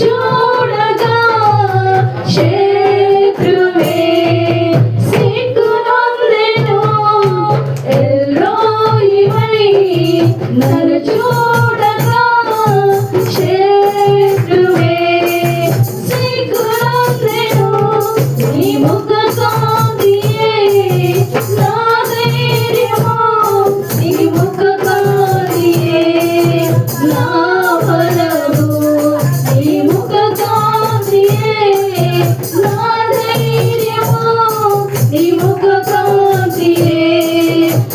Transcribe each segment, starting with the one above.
Joy.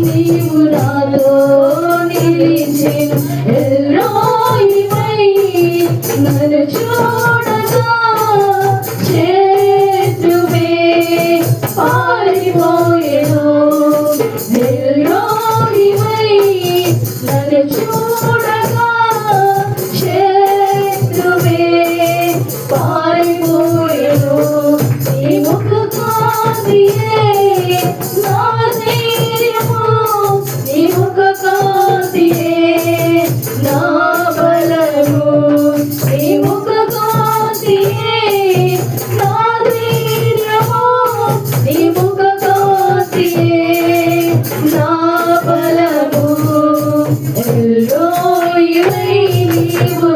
నీవు నాతో నిలిచెను Oh, you baby.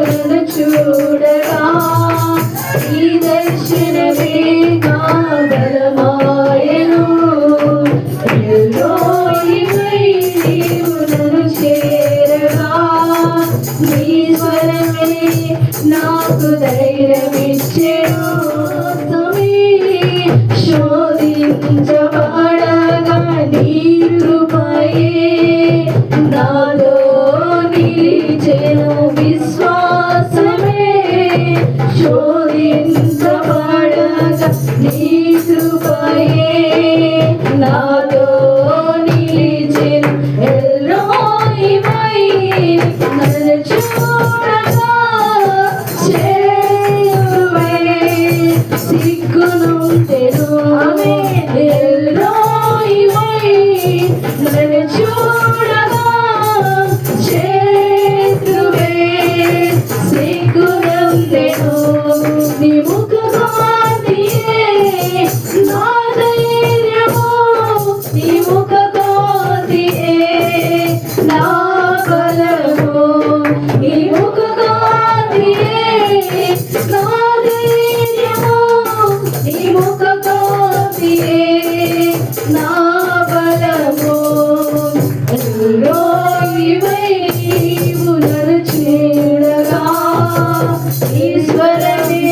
ఈశ్వరమే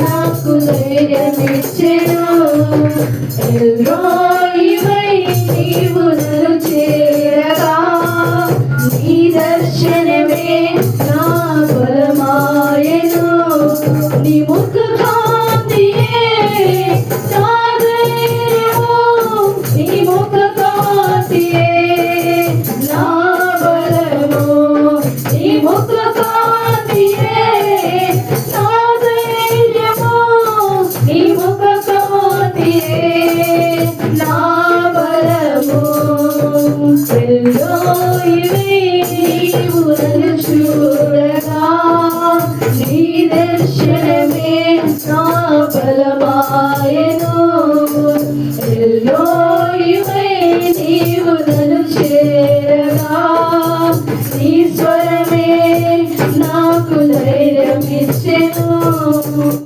నాకు ధైర్యమిచ్చెను ఎల్రో to know you.